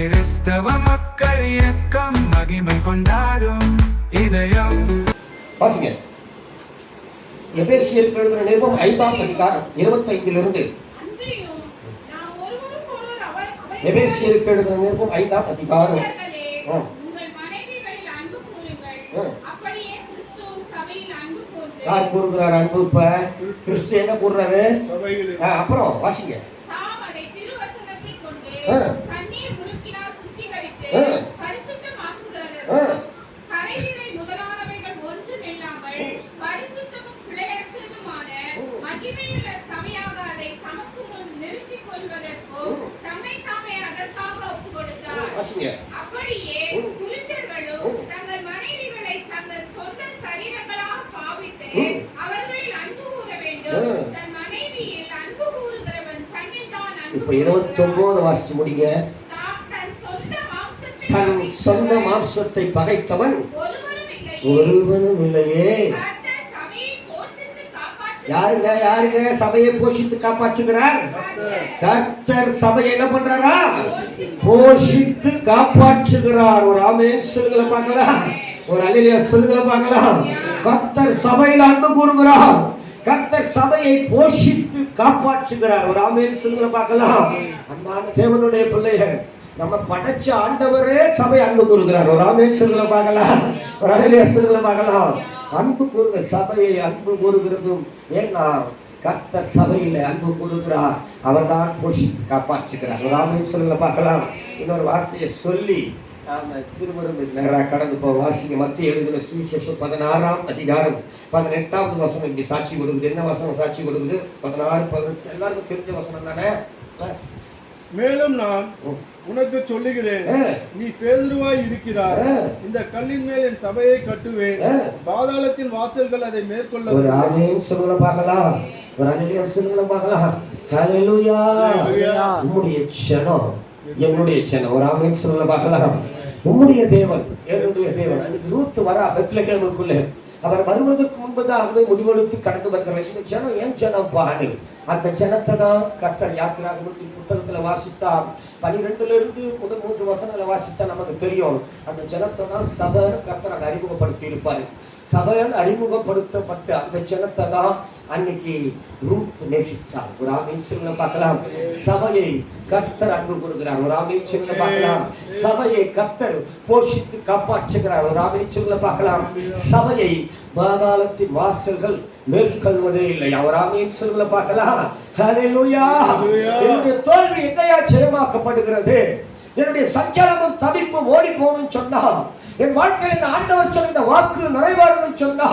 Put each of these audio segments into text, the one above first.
கிறிஸ்தவ மக்கள் இயக்கம் மகிமை கொண்டாடும் இதயம். வாசிங்க. எபேசியர் எழுதின நிருபம் ஐந்தாம் அதிகாரம் இருபத்தைந்திலிருந்து. எபேசியருக்கு எழுதின நிருபம் ஐந்தாம் அதிகாரம். யார் கூறுகிறார் அன்பு இப்ப? கிறிஸ்து என்ன கூறுறாரு? அப்புறம் வாசிங்க. ஆ. வாசிங்க அப்படியே. புருஷர்களும். தங்கள் மனைவிகளை தங்கள் சொந்த சரீரங்களாக பாவித்து. அவர்களில் அன்பு கூற வேண்டும். தன் மனைவியில் அன்பு கூறுகிறவன் தன்னில் தான் அன்பு இப்ப இருபத்தி ஒன்பது வாசிச்சு முடிங்க தான் சொந்த மாம்சத்தை பகைத்தவன் ஒருவனும் இல்லையே கர்த்தர் சபையை போஷித்து காப்பாற்ற யாருங்க யாருங்க சபையை போஷித்து காப்பாற்றுகிறார்? கர்த்தர் சபையை என்ன பண்றாரா? போஷித்து காப்பாற்றுகிறார். ஒரு ஆமேன் சொல்லுங்களை பார்க்கலாம். ஒரு அலிலியா சொல்லுங்களை பார்க்கலாம். கர்த்தர் சபையில் அன்பு கூறுகிறார். கர்த்தர் சபையை போஷித்து காப்பாற்றுகிறார். ஒரு ஆமேன் சொல்லுங்களை பார்க்கலாம். அன்பான தேவனுடைய பிள்ளைகள் நம்ம படைச்ச ஆண்டவரே சபை அன்பு கூறுகிறார். ஒரு ஆமேன் பார்க்கலாம். ஒரு அலிலியா பார்க்கலாம். அன்பு கூறுங்க சபையை அன்பு கூறுகிறதும் ஏன்னா கர்த்த சபையில அன்பு கூறுகிறார். அவர்தான் போஷித்து காப்பாற்றுகிறார். ஒரு ஆமேன் பார்க்கலாம். இன்னொரு வார்த்தையை சொல்லி நாம திருமருந்து நேராக கடந்து போ வாசிங்க. மத்திய எழுதின சுவிசேஷம் பதினாறாம் அதிகாரம் பதினெட்டாவது வசனம் இங்கே சாட்சி கொடுக்குது. என்ன வசனம் சாட்சி கொடுக்குது? பதினாறு பதினெட்டு. எல்லாருக்கும் தெரிஞ்ச வசனம் தானே? மேலும் நான். உனக்கு சொல்லுகிறேன். நீ பேதுருவாய் இருக்கிறாய் ஆ. இந்த கல்லின் மேல் என் சபையை கட்டுவேன். பாதாளத்தின் வாசல்கள் அதை மேற்கொள்ள ஒரு ஆமேன் சொல்லுங்களை பார்க்கலாம் ஒரு அலையில சொல்லுங்களை பார்க்கலாம் ஹalleluya. உம்முடைய ஜனம் என்னுடைய ஜனம் ஒரு ஆமேன் சொல்லுங்களை பார்க்கலாம் உம்முடைய தேவன் என்னுடைய தேவன் அன்னைக்கு ரூத் வரா பெத்லகேமுக்குள்ளே அவர் வருவதற்கு முன்பதாகவே முடிவெடுத்து கடந்து வருகிறார். இந்த ஜனம் ஏன் ஜனம் பாரு அந்த ஜனத்தை தான் கர்த்தர் யாத்திராகமத்தின் புத்தகத்துல வாசித்தார். பனிரெண்டுல இருந்து முதல் மூன்று வசனங்களை வாசித்தா நமக்கு தெரியும். அந்த ஜனத்தை தான் சபர் கர்த்தர் அதை அறிமுகப்படுத்தி இருப்பாரு சபையன் அறிமுகப்படுத்தப்பட்ட அந்த ஜனத்தை தான் அன்னைக்கு ரூத் நேசித்தார். ஒரு ஆமீன் பார்க்கலாம். சபையை கர்த்தர் அன்பு கொடுக்கிறார் ஒரு ஆமீன் சொல்ல பார்க்கலாம். சபையை கர்த்தர் போஷித்து காப்பாற்றுகிறார். ஒரு ஆமீன் சொல்ல பார்க்கலாம். சபையை பாதாளத்தின் வாசல்கள் மேற்கொள்வதே இல்லை. அவர் ஆமீன் சொல்ல பார்க்கலாம். என்னுடைய தோல்வி எங்கேயா ஜெயமாக்கப்படுகிறது என்னுடைய சஞ்சலமும் தவிப்பும் ஓடி போகணும்னு சொன்னா என் வாழ்க்கையில் ஆண்டவர் சொன்ன இந்த வாக்கு நிறைவேறணும்னு சொன்னா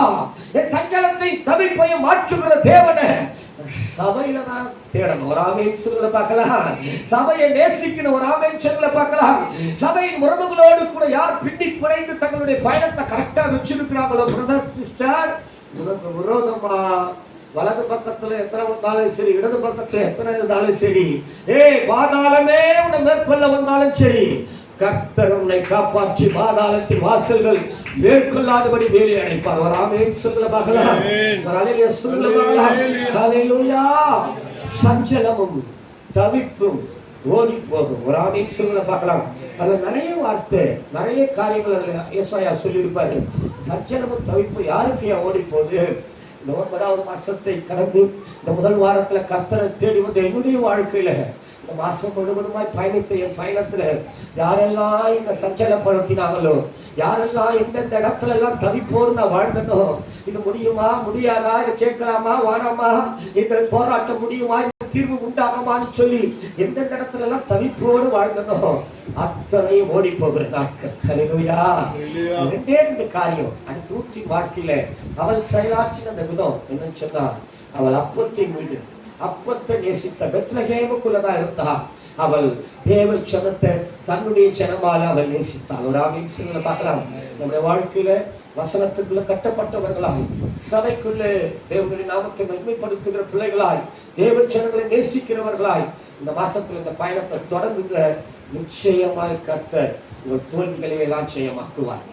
என் சஞ்சலத்தை தவிப்பையும் மாற்றுகிற தேவனை சபையில தான் தேடணும். ஒரு ஆமையின் சொல்ல பார்க்கலாம். சபையை நேசிக்கணும். ஒரு ஆமையின் சொல்ல பார்க்கலாம். சபையின் உறவுகளோடு கூட யார் பின்னி குறைந்து தங்களுடைய பயணத்தை கரெக்டா வச்சிருக்கிறாங்களோ பிரதர் சிஸ்டர் உனக்கு விரோதமா? வலது பக்கத்துல எத்தனை வந்தாலும் சரி இடது பக்கத்துல எத்தனை இருந்தாலும் சரி. ஏய் பாதாளமே உன்னை மேற்கொள்ள வந்தாலும் சரி. கர்த்தர் உன்னை காப்பாற்றி பாதாளத்தின் வாசல்கள் மேற்கொள்ளாதபடி வேலி அடைப்பார். ஒரு ஆமேன். சொல்ல. ஒரு அலையில சொல்ல Hallelujah. ஹalleluya. சஞ்சலமும் தவிப்பும் ஓடி போகும் ஒரு ஆமீன். சொல்ல பார்க்கலாம் அதுல நிறைய வார்த்தை நிறைய காரியங்கள் அதுல ஏசாயா சொல்லியிருப்பாரு. சஞ்சலமும் தவிப்பும் யாருக்கு ஓடி போகுது இந்த ஒன்பதாவது மாசத்தை கடந்து இந்த முதல் வாரத்துல கர்த்தரை தேடி வந்த என்னுடைய வாழ்க்கையில இந்த மாசம் முழுவதுமாய் பயணித்த என் பயணத்துல யாரெல்லாம் இந்த சஞ்சலப்படுத்தினாங்களோ யாரெல்லாம் எந்தெந்த இடத்துல எல்லாம் தவிப்போடு நான் வாழ்ந்தனோ இது முடியுமா முடியாதா இது கேட்கலாமா வானாமா இந்த போராட்டம் முடியுமா தீர்வு உண்டாகுமான்னு சொல்லி எந்தெந்த இடத்துல எல்லாம் தவிப்போடு வாழ்ந்தனோ அத்தனையும் ஓடி போகிற நாட்கள் Hallelujah. ரெண்டே ரெண்டு காரியம். அன்னைக்கு ரூத்தி வாழ்க்கையில அவள் செயலாற்றின அந்த விதம் என்னன்னு சொன்னா அவள் அப்பத்தின் வீடு. அப்பத்தை நேசித்த பெத்லகேமுக்குள்ளதான் இருந்தா அவள் தேவ ஜனத்தை தன்னுடைய ஜனமால அவள் நேசித்தாள். ஒரு ஆமீன் சொல்ல பார்க்கலாம். நம்முடைய வாழ்க்கையில வசனத்துக்குள்ள கட்டப்பட்டவர்களாய் சபைக்குள்ளே தேவனுடைய நாமத்தை மகிமைப்படுத்துகிற பிள்ளைகளாய் தேவ ஜனங்களை நேசிக்கிறவர்களாய் இந்த மாசத்துல இந்த பயணத்தை தொடங்குகிற நிச்சயமாய் கர்த்தர் உங்கள் தோல்விகளை எல்லாம் ஜெயமாக்குவார்.